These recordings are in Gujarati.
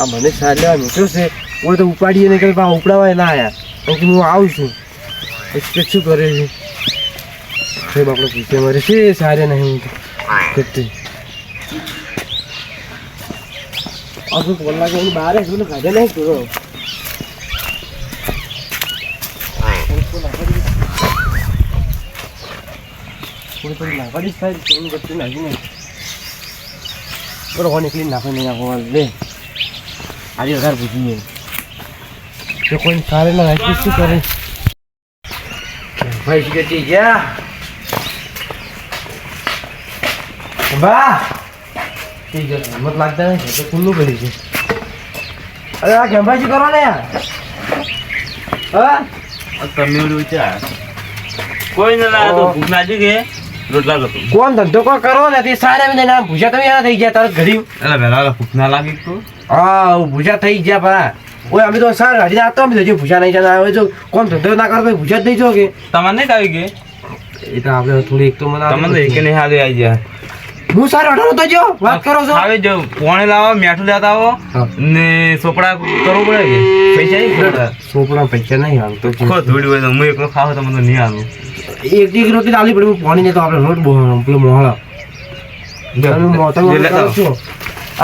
આ મને સારા મૂક્યો છે. હું તો ઉપાડીએ ને કંઈ પા ઉપડાવાય ના આયા. પછી કે હું આવું છું. પછી કે શું કરે છે? સાહેબ, આપણે પૂછે મારે છે સારે નહીં હું તો. તે આપણું કોલ એની બહાર છું ને કાઢે નહીં કરો નાખવાની નહીં નહીં નાખો લે આજે વધારે પૂછીએ તો કોઈ સારે ના રાખી શું કરે? ભાઈ કહેતી ગયા? બા! હિંમત લાગતા નથી તો ખુલ્લું કરી છે. અરે આ કેમ્પાસી કરો ને? યાર હા તમે એવું વિચાર. કોઈ ના લાગે તો ભૂખ લાગી કે રોટલા કરતો કોણ ધંધો કોઈ કરો ને તે સારા નામ ભૂસા તમે યાર થઈ ગયા તારે ઘડી એટલે વહેલા ભૂખ ના લાગી તો. હા ભૂજા થઈ ગયા પરા ઓય અમે તો સાર હજી આતો અમે હજી ભૂસા નહીં જતા. હવે જો કોણ ધંધો ના કરો તો જ નહીં જો કે તમારે નહીં ખાવી કે એ તો આપણે થોડી એક તો મને તમને એક નહીં હાલે આવી જાય હું સારો અઢારો તો જો વાત કરો છો. હવે જો પોણે લાવો મેઠું લેતા આવો. ને સોપડા કરવું પડે કે? પૈસા સોપડા પૈસા નહીં હાલ તો ખો ધૂળ હોય તો હું એકલો ખાવ તો મને નહીં હાલું. એક એક રોટી આલી પડી પાણી ને તો આપણે રોટ પેલો મોહળા. તમે મોટા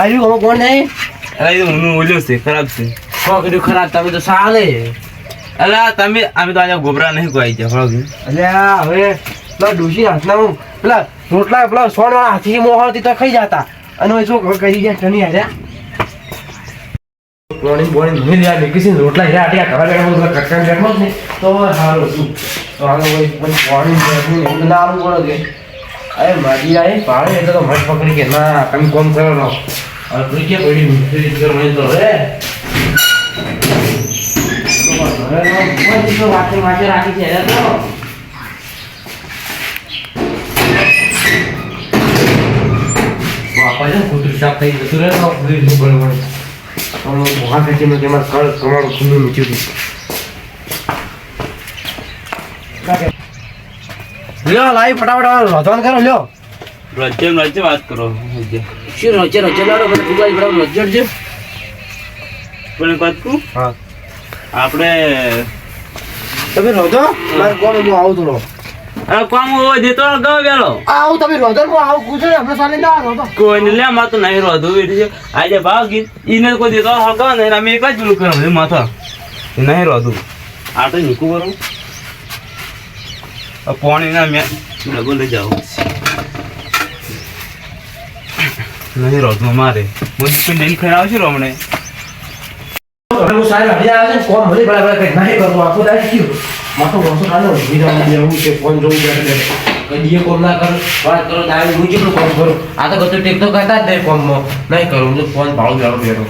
જે લેતા આવો. આવી ગયો કોણ નહીં અરે એ હું ઓલ્યો છે ખરાબ છે. કો કર્યું ખરાબ? તમે તો સાલે અલા તમે અમે તો આજે ગોબરા નહીં કોઈ જાય ફળો અલ્યા હવે પેલા ડોશી હાથના હું પેલા રોટલા પેલા સોળ વાળા હાથી મોહળથી તો ખાઈ જતા. અને હવે શું કરી ગયા ટની હાર્યા પોણી બોણી નહીં લ્યા નીકળી ને રોટલા હેરા આટિયા ઘરે બેઠો બધા કટકાને બેઠો ને તો હવે સારું શું તો હાલો ભાઈ પોણી બેઠું ને આવવું પડે કે. અરે મારી આય પાડે એટલે તો મઠ પકડી કે ના તમે કોમ કરો લો વાતે રાખી છે હેરા તો બાપા છે કુતરું સાફ થઈ જતું રહે તો બધું શું બરાબર હવે મોહા ખેંચી મેં તેમાં કળ કમાડું ખુલ્લું મૂક્યું હતું લ્યો લાવી ફટાફટ રોધવાન કરો લ્યો રજે રજે વાત કરો. રજે. શું રોચે રોચે લાડો બધા ફૂગાઈ બરાબર રોજડ છે? પણ એક વાત કહું? હા. આપણે તમે રોધો? મારે કોણ હું આવું થોડો? અરે કામ હોય દેતો ગયો વેલો આવું તમે રોધો કો આવું પૂછો આપણે સાલે ના રોધો. કોઈ ને લે માર તો નહીં રોધો એટલે છે આજે ભાવ ગીત ઈને કોઈ દેતો હળગા ને અમે એક જ પેલું બધું માથા. નહીં રોધું આ તો નીકું કરું. પાણી ના મેં લગો લઈ જાઉં નહીં રોધું મારે. હું કોઈ લઈને ખાઈ આવશું રમણે હું સાહેબ હજી આવે છે કોમ ભલે નહીં કરવું આખો દાઈ ગયું માથું વર્ષો છે ફોન જોવું છે. કદીએ ના કરો, વાત કરો દાવી હું કેટલું કોમ કરું? આ તો બધું ટેક તો કરતા જ નહીં કોમમાં. નહીં કરું, હું ફોન ભાવ જાડો બેઠો.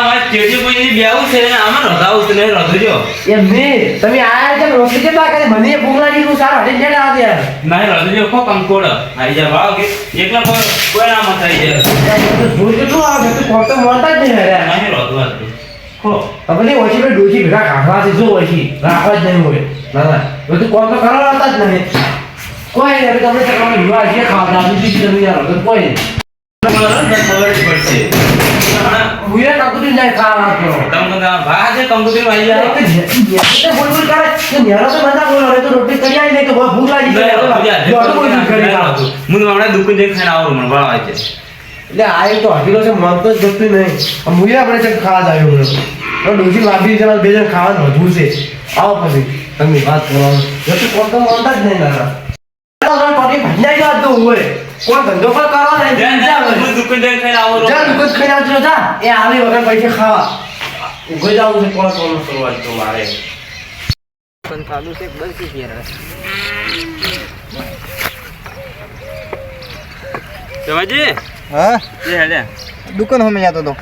આ મારે ચેટી કોઈ બેવું છે ને આમાં રોધાવું છે નહીં રોધું એમ નહીં તમે આયા છે રોટલી કેટલા કરે? મને ભૂખ લાગી હું સારા હજી લેટ આવે યાર નહીં રોધું જો કંકોડ આઈ જા ભાવ કે એકલા કોઈ કોઈ ના મત આઈ જાય ભૂખ કેટલું આવે છે કોમ તો મળતા જ નહીં યાર નહીં. હતું તમને ઓછી બે ડોસી ભેગા કાઢવા છે જો ઓછી? રાખવા જ નહીં હોય. ના ના. બધું કોમ તો કરવા આવતા જ નહીં. કોઈ નહીં તમને તમે છે ખાવા તમે યાર તો કોઈ નહીં ખબર જ પડશે હું એ કંકુતરી નહીં ખાવા કરો તમે બધા છે કંકોત્રી આઈ જાય બોલ બોલ કરે તો બધા બોલો તો રોટી કરી આવી તો ભૂખ લાગી ગઈ. દોઢ બોલ કરી ખાવા. હું હમણાં દુકાન જઈને ખાઈને આવું મને આવે છે એટલે આ એક તો હકીલો છે મન તો જ ગમતું નહીં મુએ આપણે છે ખાવા જ આવ્યો હતો ડોજી લાવી છે બે જણ ખાવાનું હજુ છે આવો પછી તમે વાત કરો જો તો કોણ તો મળતા જ નહીં દાદા કોણ ધંધો પર કરવા નહીં જાન, જાન, હું દુકાન ખાઈ આવજો જા એ આવી વગર પૈસે ખાવા ઊભો જાવું છે કોણ કોણ શરૂઆત તો મારે પણ ચાલુ છે બંધ છે ઘેર જવાજી? હા? એ હેડ્યા દુકાન હમે જતો તો.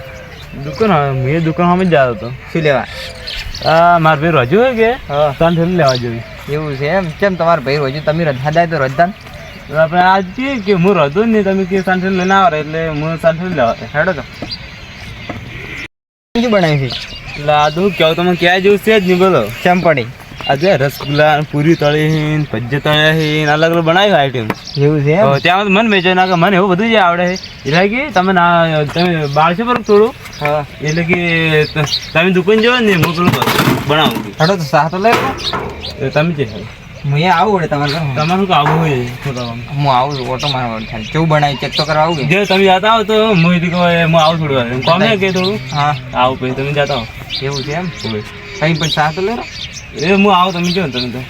દુકાન હવે મેં દુકાન હમે જતો હતો શું લેવા? આ મારે ભાઈ રજુ હોય કે? હા. ત્રણ લેવા જોઈએ એવું છે એમ. કેમ તમારો ભાઈ રોજ તમે રજા જાય તો તો આપણે આજ કહીએ કે હું રજો જ નહીં. તમે કે સાંઠેલ લઈને આવે એટલે હું સાંઠેલ લેવા. હેડો તો. શું બનાવી છે? એટલે આ તો કેવું તમે ક્યાં જેવું છે જ નહીં બોલો. ચંપડી આજે રસગુલ્લા પૂરી તળી ભજ્જે તળ્યા છે અલગ અલગ બનાવ્યું આઈટમ એવું છે ત્યાં મન મેચો ના કે મને એવું બધું જ આવડે છે. એટલે કે તમે ના તમે બાળશો પર થોડું? હા. એટલે કે તમે દુકાન જવા ને હું પેલું બનાવું. હડો તો સાથ લઈ તમે જે. હું આવું વળે તમારે તમારું શું આવું હોય હું આવું છું ઓટો થાય કેવું બનાવી ચેક તો કરવા આવું જે તમે જાતા હો તો હું કહું હું આવું થોડું કોમ કે થોડું હા. આવું પછી તમે જતા હો. એવું છે એમ. કઈ પણ સાહ તો એ હું આવું તમે ને તમે તો.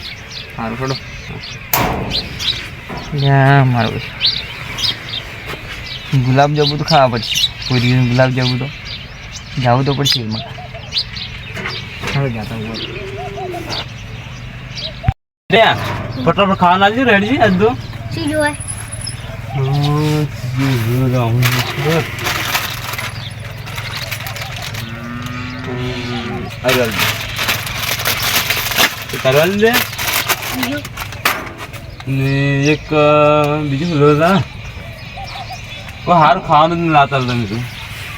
સારું યા મારું ગુલાબ જાંબુ તો ખાવા પડશે. પૂરી ગુલાબ જાંબુ તો. જવું તો પડશે એમાં. હવે જાતા ફટાફટ ખાવા લાગજો રેડી છે તો શું જોવે કરવા દે બીજું ને એક બીજું શું હતા કોઈ સારું ખાવાનું લાતા તમે તું.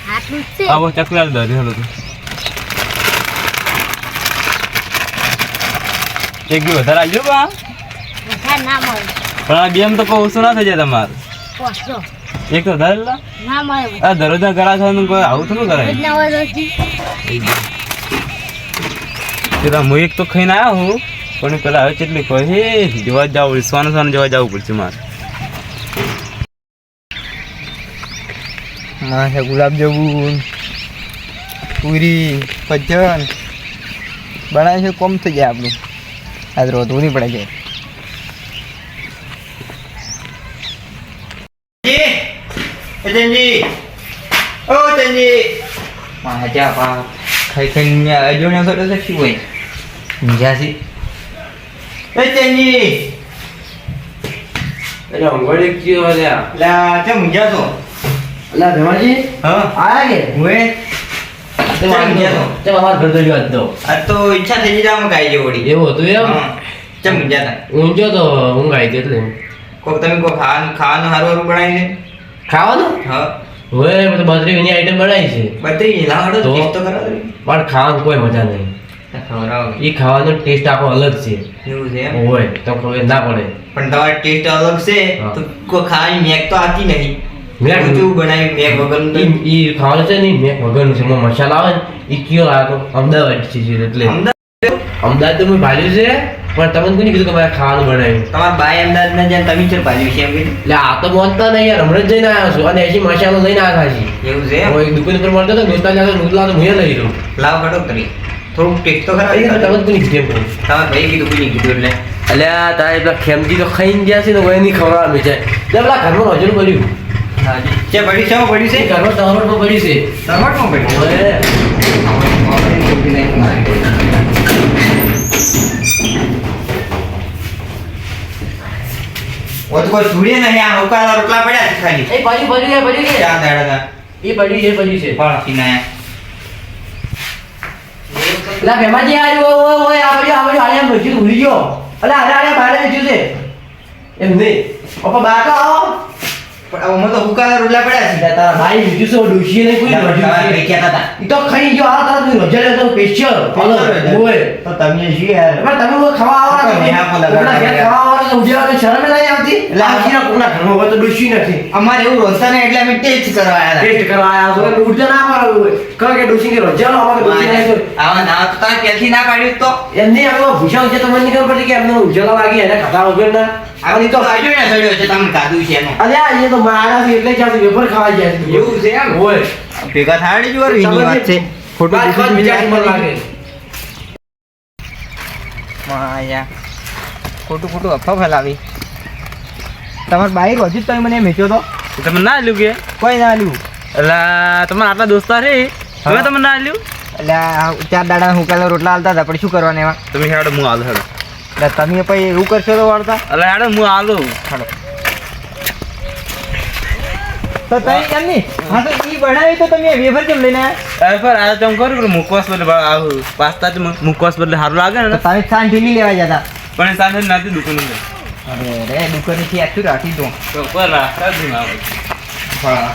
આટલું જ છે. આ બસ ચકલા દરી હલો તું એક બી વધારે આવજો બા? વધારે ના મળે. પણ આ બે તો કોઈ ઓછું ના થઈ જાય તમારે. એક તો વધારે લા. ના મળે આ દરરોજના ગળા થવાનું કોઈ આવું થોડું કરાય? રોજના વર્ષથી પેલા હું એક તો ખાઈને આવ્યો હું પણ પેલા હવે કેટલી કહે હે જોવા જાવ જવું સોનું સોનું જોવા જવું પડશે મારે. માં છે ગુલાબ જાંબુ પૂરી ભજન. બનાવે છે કોમ થઈ જાય આપણું. આજ રોધવું નહીં પડે છે માજા પા ખાઈ ખાઈને અજોણ્યો કર્યો છે શું હોય. મીજાસી એ ચંજી એટલે અંગવાડી કયો અલ્યા લા તો અલ્યા ધમાજી? હા. આયા કે? હુએ તે ગયા તો. અમાર ઘર તો તો. આ તો ઈચ્છા થઈ જાય ખાઈ જેવું વળી એવું હતું એમ? હા. ચમ મીજા તા તો હું ગઈ એટલે કોક તમે કોઈ ખાવાનું ખાવાનું સારું સારું બનાવી ખાવાનું? હા. હવે બધું બત્રી એની આઈટમ બનાવી છે. બધી લાવડો તો? ટેસ્ટ તો કરાવો પણ ખાવાનું કોઈ મજા નહીં. એ ખાવાનો ટેસ્ટ આખો અલગ છે. એવું છે હોય તો ખબર ના પડે. પણ તમારો ટેસ્ટ અલગ છે તો કોઈ ખાવાની મેક તો આતી નહીં. મેક? કેવું બનાવી મેક વગરનું ઈ ઈ ખાવાનું છે નહીં મેં વગરનું છે એમાં મસાલા આવે ને એ કયો લાગે અમદાવાદ છે એટલે. અમદાવાદ? તો મેં ભાલ્યું છે પણ તમને કોને કીધું કે ખાવાનું બનાવ્યું? તમારા બાય અમદાવાદ ના જ્યાં તમે ચલ ભાજી છે એમ એટલે આ તો મોનતા નહીં યાર હમણાં જ જઈને આવ્યો છું અને એસી મસાલો લઈને આવ્યા છે. એવું છે હું એક દુકાન ઉપર મળતો હતો નૂતલા તો હું લઈ લઉં લાવ કાઢો કરી. થોડુંક ટેસ્ટ તો તમે કરાવી કોની કીધું એમ તમારા ભાઈ કીધું કીધું એટલે? અલ્યા તારે પેલા ખેમજી તો ખાઈને ગયા છે ને કોઈ નહીં ખવડાવવા મેં જાય પેલા ઘરમાં હજુ હાજી છે પડ્યું છે પડ્યું છે ઘરમાં પડ્યું છે ટમાટમાં પડ્યું ઓ તો કોઈ સુડે નહીં આ ઉકાળા રોટલા પડ્યા છે ખાલી એ પડ્યું પડ્યું એ પડ્યું કે ચાર દાડા એ પડ્યું એ પડ્યું છે પણ પીના એટલે આ આવ્યો ઓય ઓય આ પડ્યું આ પડ્યું આને ભૂલી ગયો અલે આને આને બહાર છે એમ નહીં બહાર તો આવો પણ તો ઉકાળા રોટલા પડ્યા છે તારા ભાઈ બીજું શું ડોશીએ નહીં કોઈ તમારા રજ્યું હતા. ઈ તો ખાઈ ગયો આ તારા તું રજા લેતો સ્પેશિયલ ઓય તો તમે શું યાર? તમે ખાવા ઘેર ખાવા આવવાના તો શરમ નહીં આવતી? એટલે કોકના ઘરમાં હોય તો ડોશી નથી. અમારે એવું રોજતા ને એટલે અમે ટેસ્ટ કરવા આવ્યા ટેસ્ટ કરવા આયા છો કે ઉઠતા ના પાડો હોય કારણ કે ડોશી કે રજા લો અમારે ડોશી નહીં આવા ના તો તમે પહેલથી ના પાડ્યું તો? એમની આપણે ભૂષા છે તમને ખબર પડતી કે એમને ઉજળા લાગી એને ખાતા વગર ના આ તો આજો ને સડ્યો છે તમે કાધું છે એનો અરે આ એ તો મારા એટલે વેફર ખાવા જાય છે? એવું છે એમ? હોય. ભેગા થાય વાત છે. ખોટું બીજું લાગે. માયા ખોટું ખોટું અફવા ફેલાવી. તમાર બાઈક હજુ તમે મને મેચ્યો તો? તમે ના લ્યું કે? કોઈ ના લ્યું એટલે તમારા આટલા દોસ્તાર છે? તમે તમે ના લ્યું એટલે ચાર દાડા હુકાલા રોટલા હાલતા હતા પણ શું કરવાના એમાં તમે હેડો હું હાલ હેડો. એટલે તમે પછી એવું કરશો તો વાળતા એટલે હેડો હું આલો તો તમે એમ નહીં? હા તો ઈ બનાવી તો તમે વેફર કેમ લઈને હવે આ તમે કરું મુકવાસ બદલે પાસ્તા જ મુકવાસ બદલે સારું લાગે ને. તમે સાંજ ઢીલી લેવા જતા. પણ સાંજે નાથી દુકાન અરે રે દુકાનેથી આટલું રાખી દો પર રાખતા જ ના હોય.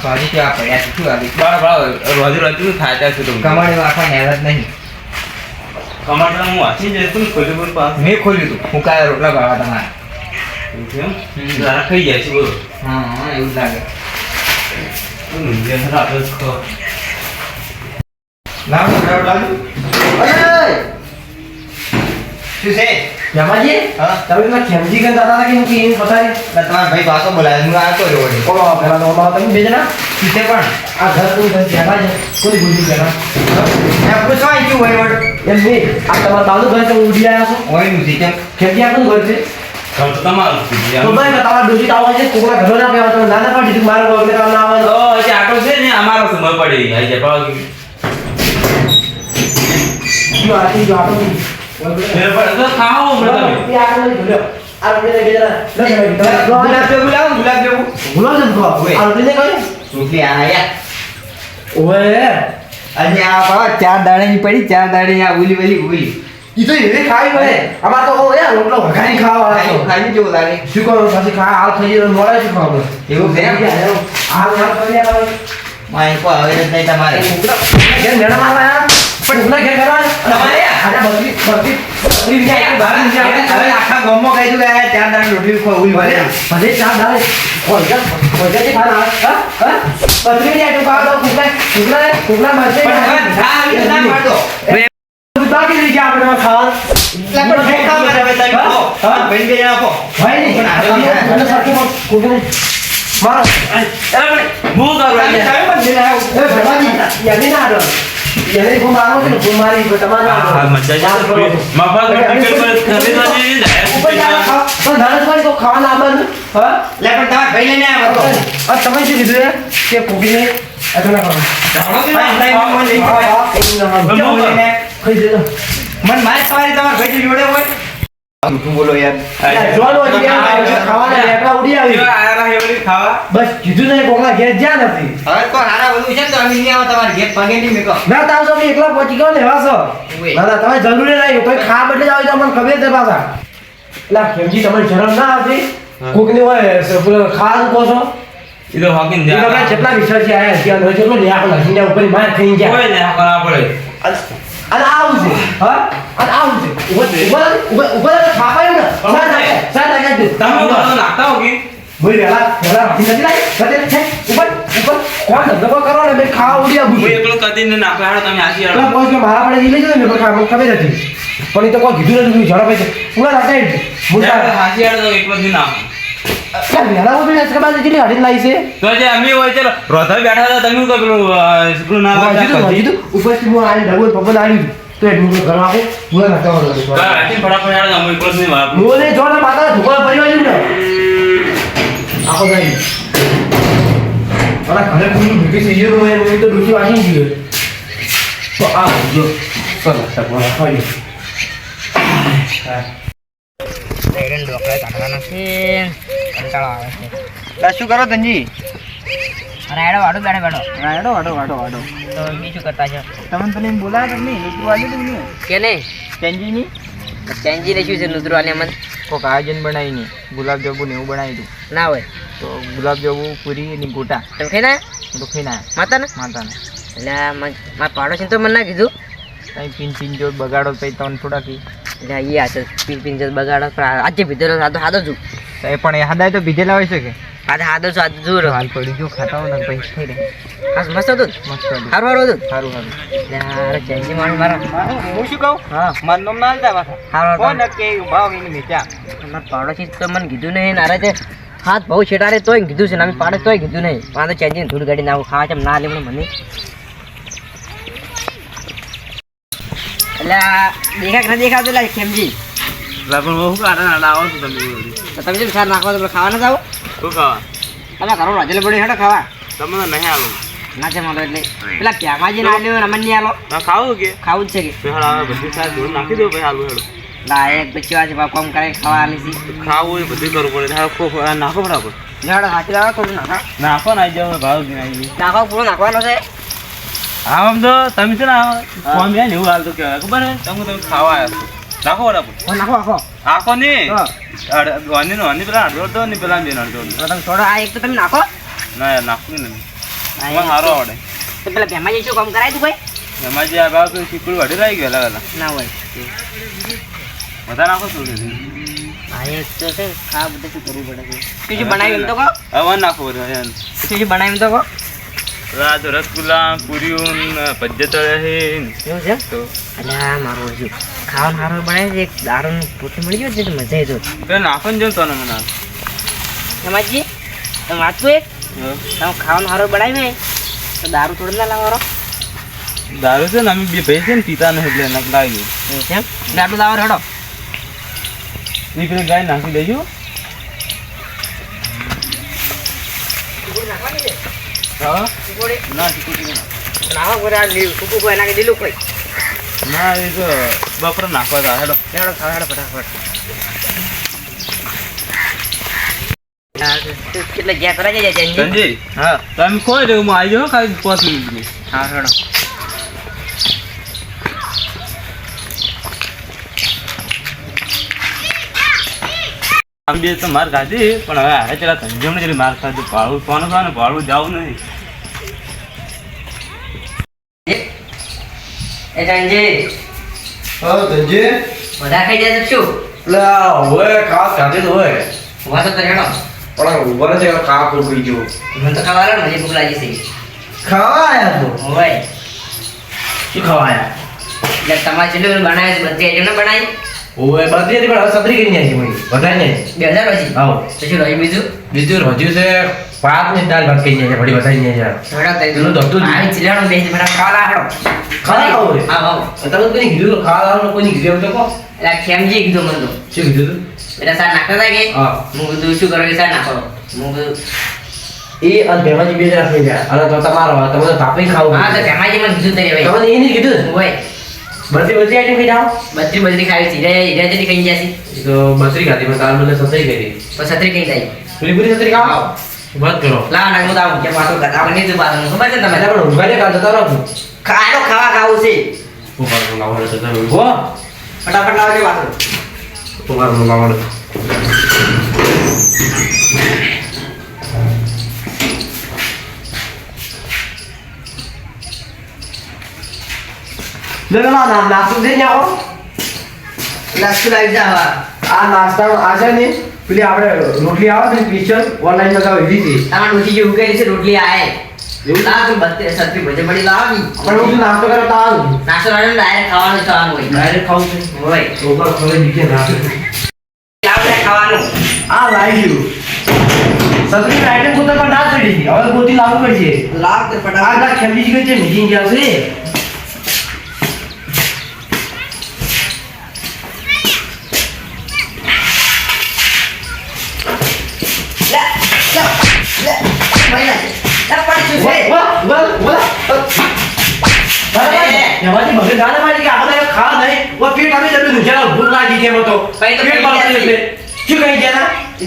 સારી કેવા પડ્યા છે શું આવી બાળા બાળા રોજ રોજ થાય ત્યાં સુધી કમાડી આખા નેર જ નહીં. કમાટલા હું વાંચી જઈશ તું ખોલ્યું પણ પાસ. મેં ખોલ્યું તું. હું કાય રોટલા ભાવા તમારા. છે ખાઈ જાય છે બોલો. હા હા એવું જ લાગે. જે લાવ રોટલા લાવ. અરે! શું છે? જમાજી હા? તમે પેલા ખેમજી કે દાદા હતા કે કે એને પતાવી તમારા ભાઈ પાછો બોલાવે હું આવતો રહ્યો કોણ પેલા તો તમે બે જણા? પણ આ ઘર કોઈ ઘર જગા છે કોઈ વળી એમ નહીં. આ તમારા બાજુ ભાઈ તો ઉડી આવ્યા છો. હોયનું શીખે ખેમજી આપણું ઘર છે? ઘર તો તમારું તો ભાઈ તમારા ડોસી તાવ છે કોકના ઘરો ના તમે નાના પાડી દીધું મારા વગર ના આવે તો. હજી આટો છે ને અમારો સમય પડી આઈ જાય પાવ જો આથી જો જેવું જેવું. આ રોટલી ને ચાર પડી ચાર દાડે આ ઉલી વલી ઉલી ઈ તો ખાવી પડે અમાર તો કહું યાર રોટલો વઘારી ખાવા વાળા ખાઈ. ખાઈ લાગે શું કહો પછી ખા હાલ થઈ ગયો મોડા શું ખાવા એવું છે હાલ હાલ કરી આવે માય કો હવે નહીં તમારે મારવા યાર પણ ઘેર કરવા તમારે બહાર હવે આખા ગામમાં કહી દઉં કે આ ચાર દાડા રોટલી ખો ઉલી ભલે ચા દાડે ઓય ઓય જે ખાના હા હા પતરી જાય તો કાવ તો કુકલા કુકલા કુકલા મારશે પણ હવે ના આવી ના પાડો બાકી રહી ગયા આપણે ખાવા એટલે પણ ખોખા મારે હવે તમે ખો હા ભાઈ બે જણા ભાઈ નહીં પણ આ મને સરખી કુકલા મારો અરે પણ હું કરું જણા એ ભગવાનજી યાની ના આડો કો મારો કે કો મારી કો તમારો હા, મજા જ આવે. મફત ટિકિટ પર ખરીદવાની ઉપર જા ખાવ. તો ખાવાના આવવાનું હા? લે પણ તમારે ભાઈ લઈને આવ્યા આ તમે શું કીધું? કે કોકીને અટલા કરો લઈ ના દેજો. મન મારે સવારે તમારા ભાઈ જોડે હોય. તું બોલો યાર. યાર, જોવાનું હતું કે આ ખાવાના લેકડા ઉડી આવી. કેવા આયા ખાવા. બસ કીધું નહીં કોકના ઘેર જ્યાં નથી. હવે તો હારા બધું છે તો અમે નહીં આવો તમારે ઘેર પગે નહીં મેકો ના તાવ છો એકલા પહોંચી ગયો લેવા છો. ઉવે. ના ના તમે જરૂરી નહીં કોઈ ખા બદલે જાવ તો મને ખબર છે પાછા. એટલે ખેમજી તમને શરમ ના આવતી? કોકની હોય પેલો ખાવાનું કહો છો? એ તો એ તમે કેટલા વિસર્જી આયા છે કેટલો ઉપર માર ગયા. કોઈ પડે. અને આવજો હા? અને આવું છે. ઊભો ઊભો ઊભો ઊભો ને સા નાખે સા નાખે દે તમે બધું નાખતા હો કે? બોલ રેલા વેલા રાખી નથી લાઈ સતે છે ઉપર ઉપર. કોણ ધંધો કરો ને બે ખાવા ઉડી આવું છે. એકલો કદી ને નાખો હેડો તમે આજી હેડો પોસ્ટ કે મારા પડે લઈ જજો ને પણ ખાવા. ખબર હતી પણ એ તો કોઈ કીધું નથી ઝડપ છે. પૂરા હેડો, મુંડા. આજી હેડો તો એકલો જ નાખો. વેલા ઊભી ને બાજુ જેટલી હડીને લાવી છે. તો જે અમે હોય ચાલો રોધા બેઠા હતા તમે તો પેલું પેલું ના હા. ઉપરથી હું આને ડબલ પપ્પા આવ્યું તો એટલું બધું ઘર આખું પૂરા નાખતા તો હોય રાતે ફટાફટ હેડો અમે એકલો જ ને માતા ઢોકળા ભરી ને. આખો જાય મારા ઘરે કોઈ ભેગી થઈ ગયો હોય હું તો ડૂચી વાંચી ગયો. તો આ જો. ચલો સપોરા ખાઈ શું કરો ધનજી? રાયડો વાડો બેડો બેડો. રાયડો વાડો વાડો વાડો તો બીજું કરતા છે? તમને તને બોલાયા તમે ઋતુ વાલી તમને કે નહીં? ચેન્જીની ચેન્જી ને શું છે નુતરવાની અમન કોક આયોજન બનાવી ગુલાબ જાંબુ ને એવું બનાવી દઉં ના હોય. તો ગુલાબ જાંબુ પૂરી ને ગોટા. તમે ખાઈ ના તો ખાઈ ના માતા ને માતાને. એટલે મન- મારા પાડોશી તો મને ના કીધું. કઈ પીન પીન જો બગાડો તો તમને થોડા કી એટલે એ આ છે પીન પીન જત બગાડો. આજે પીધેલો સાદો સાદો છું તો એ પણ યાદ આવે તો બીજે હોય છે કે? આજે હાદો છો આજે જોરો. હાલ પડી જો ખાતા હોય ને પૈસા થઈ રહે આ મસ્ત હતું? મસ્ત હતું. સારું સારું હતું? સારું સારું યાર ચેન્જી મારું મારા. હું શું કહું? હા. મારું નામ ના હાલતા પાછા. સારું કોણ કે ભાવ એની મેચા મારા પાડોશી તો મને કીધું નહીં નારે તે હાથ બહુ છેટારે તોય કીધું છે ને અમે પાડે તોય કીધું નહીં. આ તો ચેન્જી ધૂળ ગાડી ના ખાવા છે ના લે મને મને? એટલે આ દેખા કે ના દેખાતું એટલે ખેમજી લા, પણ બહુ નાડા આવો તો તમે વળી. તો તમે જેમ સાર નાખવા તો પેલા ખાવા શું ખાવા? તમે કરો રાજેલે પડી હેડો ખાવા. તમે તો નહીં આલો. ના છે મારો એટલે. પેલા પ્યામાજી ના લ્યો રમણ આલો. ના ખાવું કે? ખાવું જ છે કે. હેડો હવે બધી સાર ધૂળ નાખી દો પછી આલુ હેડો. ના એક બચ્ચી વાંચે બાપ કામ કરે ખાવા આલી ખાવું એ બધું કરવું પડે. હેડો ખો- નાખો ફટાફટ. હેડો સાચી લાવો થોડું નાખો. નાખો ના જાવ ભાવ આવી નાખો પૂરો નાખવાનો છે. આમ તો તમે છે ને ફોન એવું હાલતું કહેવાય. ખબર હે તમે તમે ખાવા આવ્યા છો. નાખો બરાબર નાખો નાખો. આખો નહીં. હા. વાની નો વાની પેલા અડધો અડધો ને પેલા બેન અડધો અડધો થોડો આ એક તો તમે નાખો. ના યાર નાખવું નહીં. આ મને એક સારો આવડે. તો પેલા પ્યામાજી શું કામ કરાય તું ભાઈ એમાં જે આ ભાવ શીકડું વાઢી રહી ગયેલા વેલા ના હોય. બધા નાખો થોડું હા એ તો છે ખા બધે શું કરવું પડે છે? શું શું બનાવ્યું એમ તો કહો. હવે નાખો બધું શું શું બનાવ્યું એમ તો કહો. આ તો રસગુલ્લા પૂરીઓ ભજ્જે રહે એવું છે? તો? અલ્યા મારું જો ખાવાનું સારું બનાવે છે એક દારૂની પોટલી મળી ગયો છે તો મજા આવી તો પેલા નાખો ને જેમ તને મને સમાજજી તમે વાંચવું એક તમે ખાવાનું સારું બનાવ્યું ને તો દારૂ થોડું ના લાવો દારૂ છે ને અમે બે ભાઈ છે ને પીતા નહીં એટલે નક લાવી એવું છે દારૂ લાવો હેડો. નીકળી ગાય નાખી દેજો. હા? ના ચીકુડી ના. નાખો કોઈ આ નાખી દીલું કોઈ. ના એ તો બપોરે નાખવા હતા. હેડો. હેડો ખાવ હેડો ફટાફટ. કેટલા ગયા કરાઈ જાય જંજી હા. તમે કોઈ દેવું આવી જાઉં ખાલી પાંચ મિનિટની. હા હેડો. આમ બે તો માર ખાધી પણ હવે હારે ચલા સંજમ ને માર ખાધું. ભાડું કોને ખાને ભાડું જવું નહીં. એ ધનજી હા ધનજી બધા ખાઈ જાય તો શું? લે હવે હોય ખાધી તો હોય. વાસો તો હેડો પણ ઊભા નથી આ ખા કોઈ ગયો મને તો ખાવા મને ભૂખ લાગી છે. ખાવા આયા તો? હોય. શું ખાવા આયા એટલે તમારે જેટલું બનાવ્યું બધી આઈટમ ના બનાવી. ઓય બધી હતી પણ હવે સતરી કરી નાખી મળી. વધારે નહીં બે હજાર પછી? આવો તો શું રહ્યું બીજું? બીજું રજ્યું છે ભાતની દાળ ભાત કરી નાખી વળી વધારી નાખી હેડો તઈ ધોતું જ. આવી ચીલાણું બેસી મને ખાવા હેડો ખાવા આવો. હા આવો તમે કોઈને કીધું તો ખાવા લાવવાનું કોઈને કીધું તો કહો. એટલે આ ખેમજી કીધું મને તો. શું કીધું એટલે સાર નાખતા હતા કે? હા. હું કીધું શું કરો કે સાર નાખો? હું કીધું એ અને ભેમાજી બે જણા થઈ ગયા. અને તો તમારો તમે તો તાપી ખાવું. હા તો ભેમાજી મને કીધું તરી ભાઈ તમને એ નહીં કીધું હોય. બધી બત્રી આઈટમ ખાઈ જાઓ. બત્રી બત્રી ખાવી છે. રે રે જેટલી ખાઈ જાસી તો બત્રી ખાધી મેં કાલ મને સસરી કરી પછી છત્રી કઈ જાય. પૂરી પૂરી સસરી ખાઓ? વાત કરો. લાવ નાખ હું આવું કે વાતો કર આપણે નહીં પાછું ખબર છે તમે પણ ઊંઘવા દે કાલ જતા રહો ખાયો ખાવા ખાવું છે. ઊભા લાવવાનો તો તમે ઊંઘો ફટાફટ લાવજો પાછું ઊભા લાવવાનો ના ના ના નાસ્તો ને આવો આ નાસ્તા આ ને પેલી આપણે રોટલી આવે ને સ્પેશિયલ ઓનલાઈન મગાવી દીધી તમારે ડોસી જેવું કરી છે રોટલી આય એવું? લાવ તું બત્રી છત્રી ભજે પડી લાવની પણ હું નાસ્તો કરે તો આવે નાસ્તો વાળો ડાયરેક્ટ ખાવાનું જ હોય ડાયરેક્ટ ખાવું છે હોય તો ઉપર નીચે નાસ્તો લાવ ખાવાનું આ લાવી ગયું સત્રી આઈટમ તો પણ ના ચડી હવે ગોતી લાવવું પડશે લાવ તે આ ના ગઈ છે મીટિંગ ગયા છે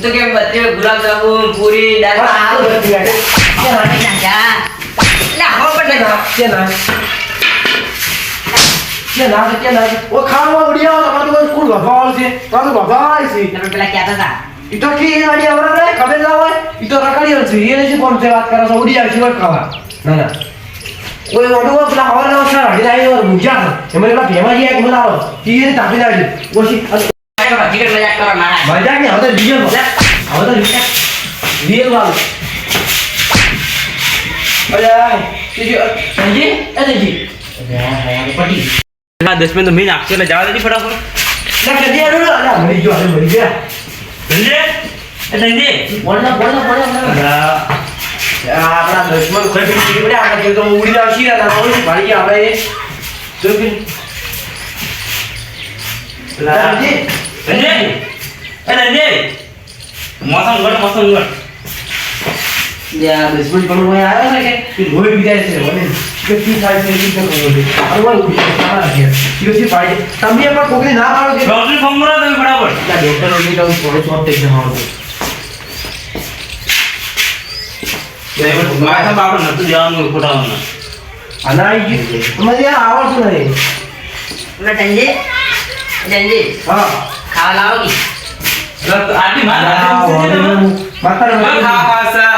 તો. કેમ બત્રી ગુલાબ જામુન પૂરી દાળ પણ આ તો નથી યાર. કે રાણી ના જા એટલે આવો પણ ખાવ. કે ના? કે ના? કે ના? ઓ ખાવામાં ઉડી આવો, તમારે તો કોઈ સ્કૂલ ભગવાન છે. તમારું તો ભગવાન છે. તમે પેલા કહેતા હતા ઈ તો કી વાળી આવડે ને, ખબર ના હોય. ઈ તો રખડ્યો છે. એને શું કોણ છે વાત કરો છો? ઉડી આવશે વાત ખાવા. ના, ના. કોઈ મોટું પેલા હવારના ઓછા હળી આવી હોય, મૂંઝા છે. એમાં પેલા ભેમાજી આવીને બોલાવો. ઈ એને તાપી નાખી. ઓછી. હકીકત મજાક કરો મારા મજાક નહીં, હવે તો real મજાક. હવે તો real વાળું. અરે અ, સંજી? એ સંજી? અરે આ, આ, પટી. ના દસ મિનિટ તો મેં નાખશે એટલે જવા દેજે ફટાફટ સંજી, આનું લે. અલા, મરી ગયો, મરી ગયા. સંજય એ સંજય બોલ ના, બોલ ના, બોલ ના, બોલ ના. આ આપણા દુશ્મન કોઈ બી પડે, આપણે જેવું તો ઉડી જાવ છીએ, ના, મારી ગયા, આપણે એ. જો બી. પેલા સંજી? એ સંજય મોસમ ગણ મોસમ ગણ યા દુશ્મન પણ કોઈ આવ્યો ને કે કે બીજા છે મને કે કી થાય છે ઈ કરવો છે તમારા કે ઈ છે. પાડી તમે પણ કોકની ના પાડો કે ડોક્ટર ફોન કરો તમે ફટાફટ ના ડોક્ટર નો નીકળ થોડો શોર્ટ થઈ જવાનો માથા બાપડે નતું જવાનું ખોટાવાનું આના આવી ગયું. તમારે યાર આવડતું નહીં એટલે સંજય સંજય હા. ખાવા લાવો કી? આટલી માર માતા ખા ખા